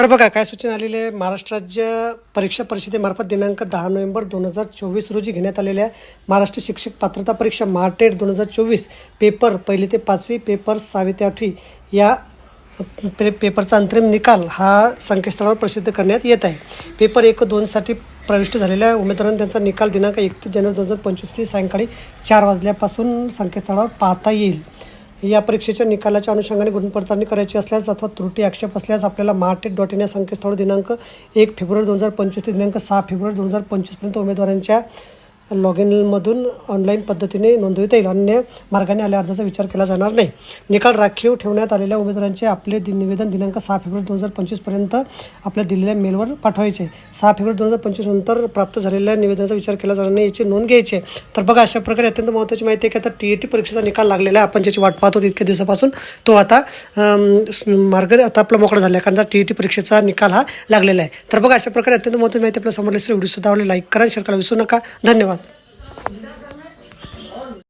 तर बघा काय सूचना आलेली आहे? महाराष्ट्र राज्य परीक्षा परिषदेमार्फत दिनांक दहा नोव्हेंबर दोन हजार चोवीस रोजी घेण्यात आलेल्या महाराष्ट्र शिक्षक पात्रता परीक्षा मार्टेड दोन हजार चोवीस पेपर पहिली ते पाचवी पेपर सहावी ते आठवी या पे पेपरचा अंतरिम निकाल हा संकेतस्थळावर प्रसिद्ध करण्यात येत आहे. पेपर एक दोनसाठी प्रविष्ट झालेल्या उमेदवारांनी त्यांचा निकाल दिनांक एकतीस जानेवारी दोन हजार पंचवीस सायंकाळी चार वाजल्यापासून संकेतस्थळावर पाहता येईल. या परीक्षेच्या निकालाच्या अनुषंगाने गुणपडताळणी करायची असल्यास अथवा त्रुटी आक्षेप असल्यास आपल्याला मार्टेट डॉट इन या संकेतस्थळ दिनांक एक फेब्रुवारी दोन हजार पंचवीस ते दिनांक सहा फेब्रुवारी दोन हजार पंचवीसपर्यंत उमेदवारांच्या लॉग इनमधून ऑनलाईन पद्धतीने नोंदविता येईल. अन्य मार्गाने आल्या अर्जाचा विचार केला जाणार नाही. निकाल राखीव ठेवण्यात आलेल्या उमेदवारांचे आपले दि निवेदन दिनांक सहा फेब्रुवारी दोन हजार पंचवीसपर्यंत आपल्या दिलेल्या मेलवर पाठवायचे. सहा फेब्रुवारी दोन हजार पंचवीस नंतर प्राप्त झालेल्या निवेदनाचा विचार केला जाणार नाही याची नोंद घ्यायची तर बघा अशा प्रकारे अत्यंत महत्त्वाची माहिती आहे की आता टी ई टी परीक्षेचा निकाल लागलेला आहे. आपण ज्याची वाट पाहत होतो इतक्या दिवसापासून तो आता मार्ग आता आपला मोकळा झाला आहे. कारण टी ई टी परीक्षेचा निकाल हा लागलेला आहे. तर बघा अशा प्रकारे अत्यंत महत्त्वाची माहिती आपल्यासमोर व्हिडिओ सुद्धा आवडले लाईक करा शेअर करा विसरू नका. धन्यवाद. nada